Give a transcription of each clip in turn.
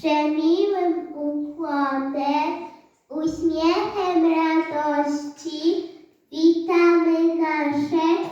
przemiłym ukłonem, uśmiechem radości. Witamy nasze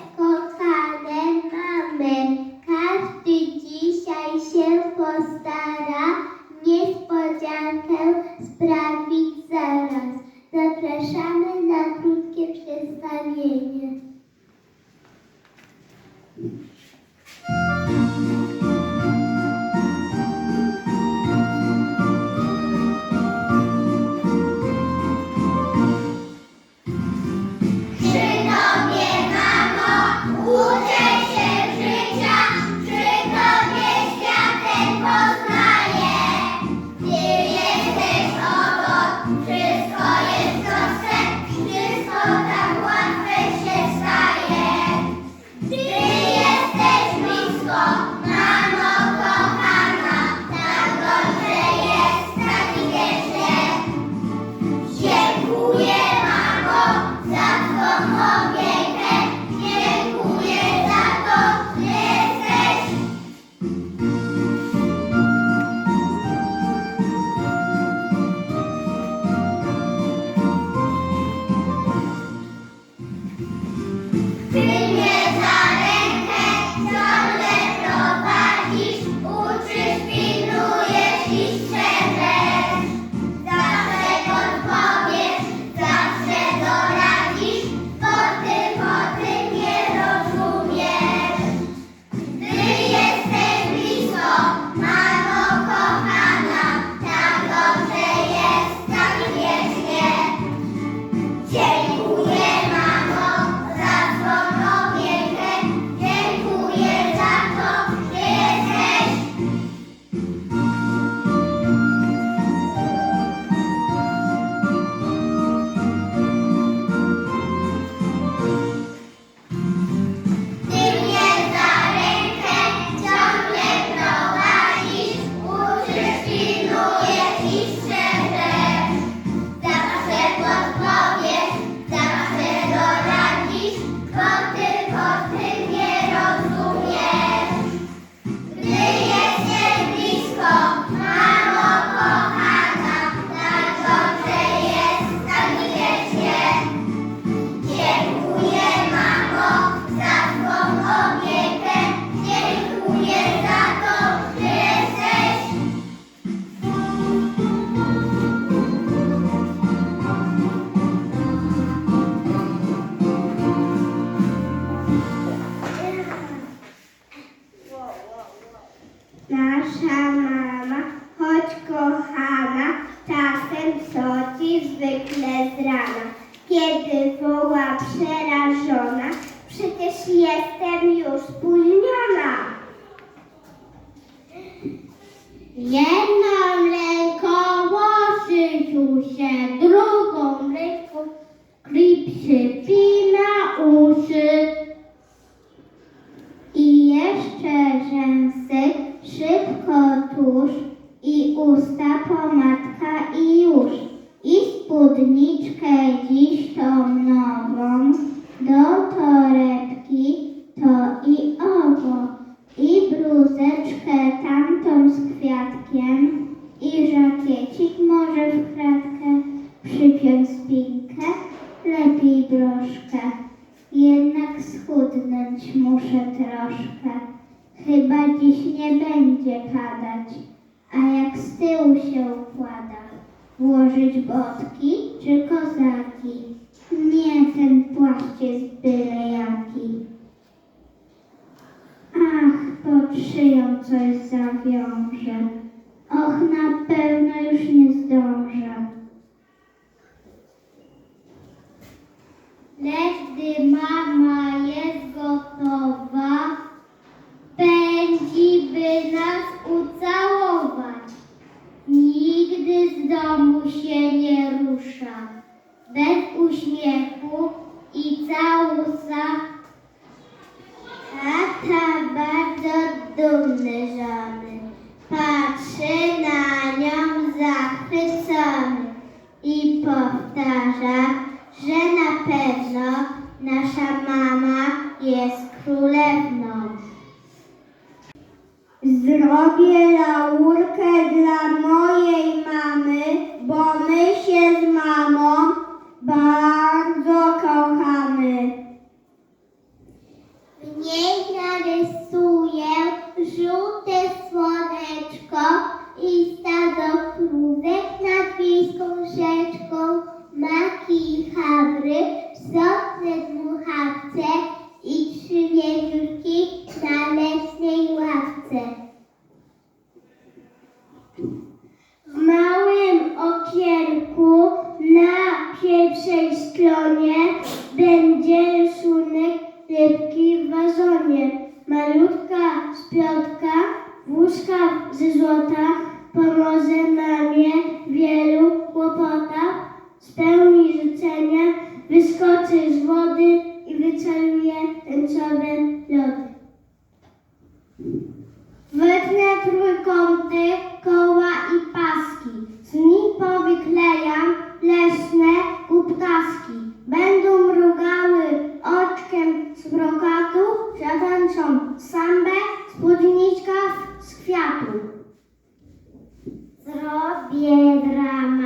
Jedną ręką łosycił się, drugą ręką kryj przypina uszy. I jeszcze rzęsy szybko tuż i usta pomadka i już. I spódnik schudnąć muszę troszkę. Chyba dziś nie będzie padać, a jak z tyłu się układa, włożyć botki czy kozaki? Nie, ten płaszcz jest byle jaki. Ach, pod szyją coś zawiąże. Och, na pewno już nie zdążę. lecz gdy mama jest gotowa, pędzi, by nas ucałować. Nigdy z domu się nie rusza, bez uśmiechu jest królewną. Zrobię laurkę Biedra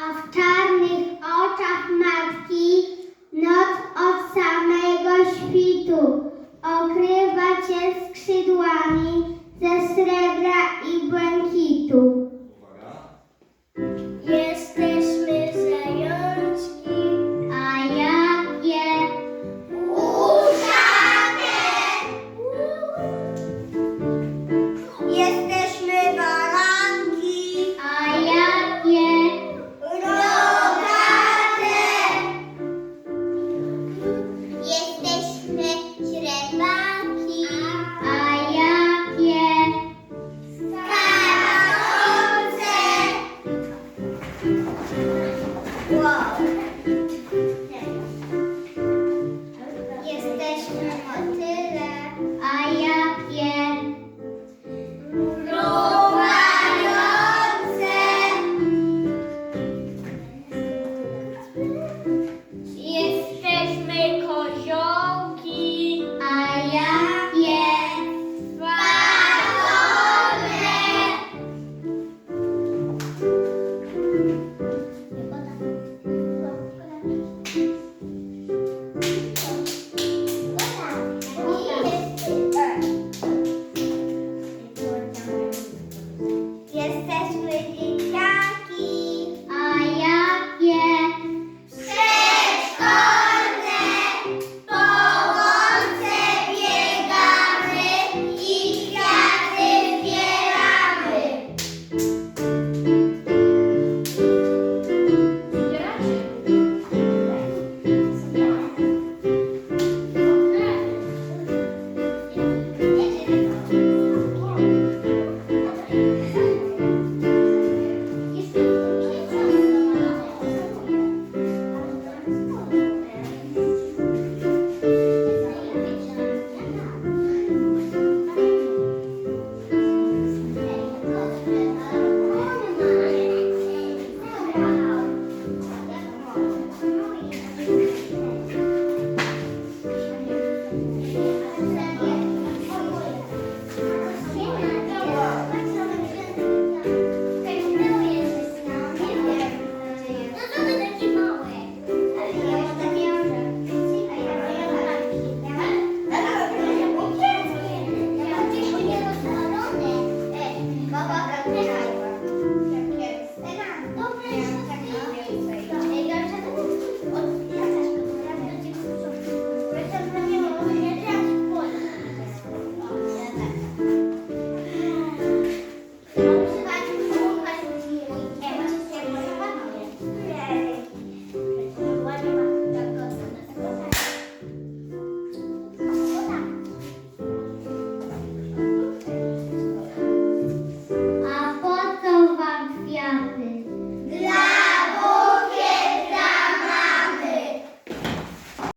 after